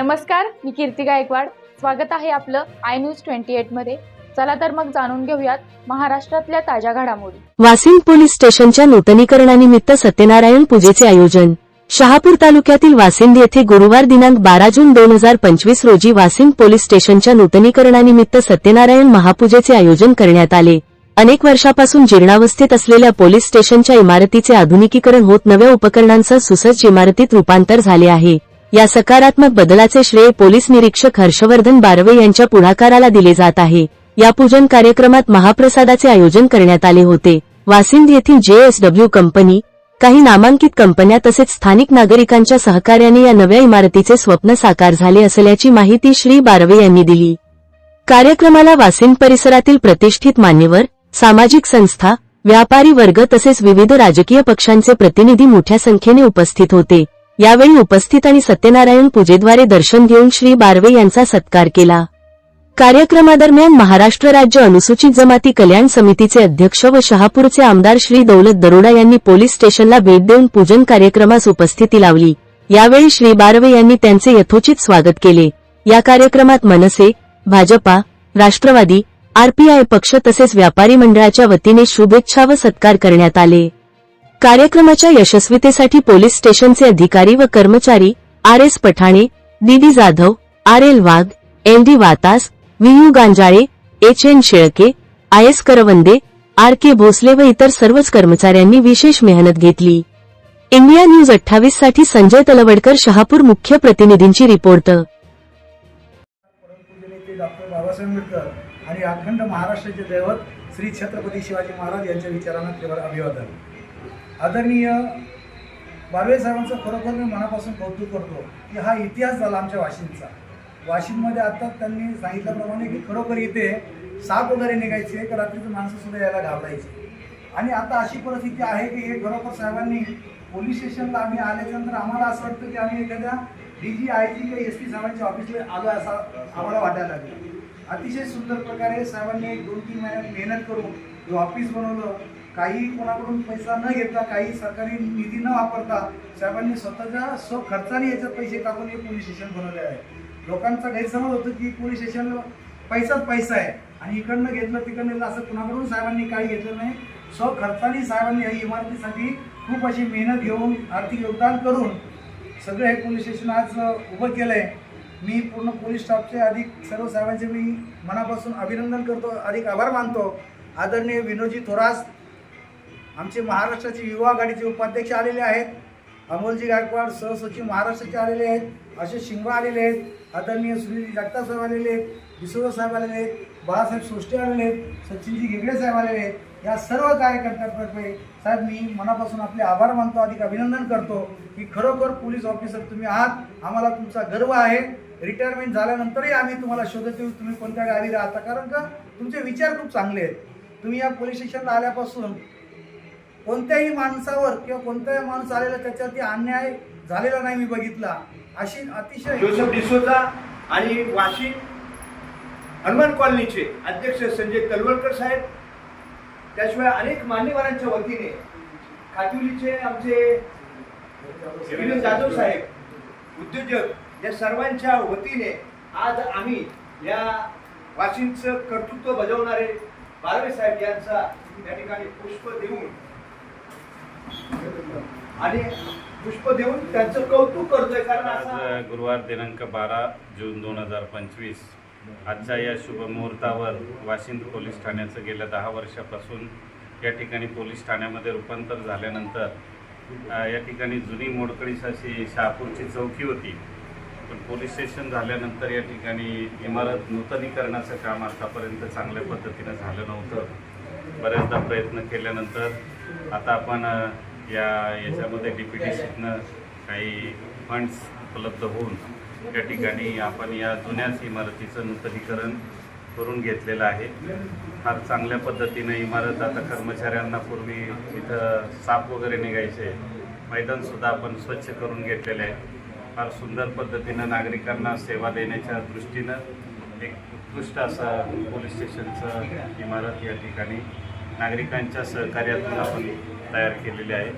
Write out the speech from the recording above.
नमस्कार मी कीर्ती गायकवाड. स्वागत आहे आपलं आय न्यूज ट्वेंटी एटमध्ये. चला तर मग जाणून घेऊयात महाराष्ट्रातल्या ताज्या घडामोडी. वासिंद पोलीस स्टेशनच्या नूतनीकरणानिमित्त सत्यनारायण पूजेचे आयोजन. शहापूर तालुक्यातील वासिंद येथे गुरुवार दिनांक बारा जून दोन हजार पंचवीस रोजी वासिंद पोलीस स्टेशनच्या नूतनीकरणानिमित्त सत्यनारायण महापूजेचे आयोजन करण्यात आले. अनेक वर्षापासून जीर्णावस्थेत असलेल्या पोलीस स्टेशनच्या इमारतीचे आधुनिकीकरण होत नव्या उपकरणांसह सुसज्ज इमारतीत रूपांतर झाले आहे. या सकारात्मक बदलाचे श्रेय पोलीस निरीक्षक हर्षवर्धन बारवे यांच्या पुढाकाराला दिले जात आहे. या पूजन कार्यक्रमात महाप्रसादाचे आयोजन करण्यात आले होते. वासिंद येथील जेएसडब्ल्यू कंपनी काही नामांकित कंपन्या तसेच स्थानिक नागरिकांच्या सहकार्याने या नव्या इमारतीचे स्वप्न साकार झाले असल्याची माहिती श्री बारवे यांनी दिली. कार्यक्रमाला वासिंद परिसरातील प्रतिष्ठित मान्यवर सामाजिक संस्था व्यापारी वर्ग तसेच विविध राजकीय पक्षांचे प्रतिनिधी मोठ्या संख्येने उपस्थित होते. यावेळी उपस्थित आणि सत्यनारायण पूजेद्वारे दर्शन घेऊन श्री बारवे यांचा सत्कार केला. कार्यक्रमादरम्यान महाराष्ट्र राज्य अनुसूचित जमाती कल्याण समितीचे अध्यक्ष व शहापूरचे आमदार श्री दौलत दरोडा यांनी पोलीस स्टेशनला भेट देऊन पूजन कार्यक्रमास उपस्थिती लावली. यावेळी श्री बारवे यांनी त्यांचे यथोचित स्वागत केले. या कार्यक्रमात मनसे भाजपा राष्ट्रवादी आरपीआय पक्ष तसेच व्यापारी मंडळाच्या वतीने शुभेच्छा व सत्कार करण्यात आले. कार्यक्रमाच्या यशस्वीतेसाठी पोलीस स्टेशनचे अधिकारी व कर्मचारी आर एस पठाणे दिदी Jadhav R L Wagh L D Watas V U Ganjale H N Shelke I S Karvande R K Bhosale व इतर सर्वच कर्मचाऱ्यांनी विशेष मेहनत घेतली. इंडिया न्यूज अठ्ठावीससाठी संजय तलवडकर शहापूर मुख्य प्रतिनिधींची रिपोर्ट. आणि अखंड महाराष्ट्राचे दैवत श्री छत्रपती शिवाजी महाराज यांच्या विचारांना केवळ अभिवादन. आदरणीय बारवे साहेबांचं खरोखर मी मनापासून कौतुक करतो की हा इतिहास झाला आमच्या वाशिमचा. वाशिममध्ये आता त्यांनी सांगितल्याप्रमाणे की खरोखर इथे साप वगैरे निघायचे तर रात्रीचं माणसंसुद्धा यायला घाबरायचे. आणि आता अशी परिस्थिती आहे की हे खरोखर साहेबांनी पोलीस स्टेशनला आम्ही आल्याच्यानंतर आम्हाला असं वाटतं की आम्ही एखाद्या डी जी आय जी किंवा एस पी साहेबांच्या ऑफिसला आलो असा आम्हाला वाटायला लागलं. अतिशय सुंदर प्रकारे साहेबांनी एक दोन तीन महिन्यात मेहनत करून हे ऑफिस बनवलं. काही कोणाकडून पैसा न घेता काही सरकारी निधी न वापरता साहेबांनी स्वतःच्या स्व खर्चाने याच्यात पैसे टाकून हे पोलीस स्टेशन बनवले आहे. लोकांचा गैरसमज होतो की पोलीस स्टेशन पैसाच पैसा आहे आणि इकडनं घेतलं तिकडनं घेतलं असं कुणाकडून साहेबांनी काही घेतलं नाही. स्वखर्चाने साहेबांनी या इमारतीसाठी खूप अशी मेहनत घेऊन आर्थिक योगदान करून सगळं हे पोलीस स्टेशन आज उभं केलं आहे मी पूर्ण पोलीस स्टाफचे अधिक सर्व साहेबांचे मी मनापासून अभिनंदन करतो. अधिक आभार मानतो. आदरणीय विनोजी थोरास आमचे महाराष्ट्राचे युवा आघाडीचे उपाध्यक्ष आलेले आहेत. अमोलजी गायकवाड सहसचिव महाराष्ट्राचे आलेले आहेत. अशोक शिंगवा आलेले आहेत. आदरणीय सुनील जगताप साहेब आलेले आहेत. विश्वनाथ साहेब आलेले आहेत. बाळासाहेब सोष्टे आलेले आहेत. सचिनजी घेगडे साहेब आलेले आहेत. या सर्व कार्यकर्त्यांतर्फे साहेब मी मनापासून आपले आभार मानतो. अधिक अभिनंदन करतो की खरोखर पोलीस ऑफिसर तुम्ही आहात. आम्हाला तुमचा गर्व आहे. रिटायरमेंट झाल्यानंतरही आम्ही तुम्हाला शोधत येऊ तुम्ही कोणत्या गावी राहता कारण का तुमचे विचार खूप चांगले आहेत. तुम्ही या पोलीस स्टेशनला आल्यापासून कोणत्याही माणसावर किंवा कोणताही माणूस आलेला त्याच्यावरती अन्याय झालेला नाही मी बघितला. अशी अतिशय जोसेफ डिसोजा आणि वाशी हनुमान कॉलनीचे अध्यक्ष संजय तलवलकर साहेब त्याशिवाय अनेक मान्यवरांच्या वतीने खातिवलीचे आमचे विनोद जाधव साहेब उद्योजक या सर्वांच्या वतीने आज आम्ही या वाशिमचं कर्तृत्व बजावणारे बारवे साहेब यांचा या ठिकाणी पुष्प देऊन आणि पुष्प देऊन त्यांचं कौतुक करतोय कारण आज गुरुवार दिनांक बारा जून दोन हजार पंचवीस. आजच्या या शुभ मुहूर्तावर वाशिंद पोलीस ठाण्याचं गेल्या दहा वर्षापासून या ठिकाणी पोलीस ठाण्यामध्ये रूपांतर झाल्यानंतर या ठिकाणी जुनी मोडकळीस अशी शहापूरची चौकी होती. पण पोलीस स्टेशन झाल्यानंतर या ठिकाणी इमारत नूतनीकरणाचं काम आतापर्यंत चांगल्या पद्धतीनं झालं नव्हतं. बऱ्याचदा प्रयत्न केल्यानंतर आता आपण या याच्यामध्ये डी काही फंड्स उपलब्ध होऊन या ठिकाणी आपण या जुन्याच इमारतीचं नूतनीकरण करून घेतलेलं आहे. फार चांगल्या पद्धतीनं इमारत आता कर्मचाऱ्यांना पूर्वी इथं साप वगैरे निघायचे. मैदानसुद्धा आपण स्वच्छ करून घेतलेले आहे. फार सुंदर पद्धतीनं नागरिकांना सेवा देण्याच्या दृष्टीनं एक उत्कृष्ट असं पोलीस स्टेशनचं इमारत या ठिकाणी नागरिकांच्या सहकार्यातून आपण तयार केलेली आहे.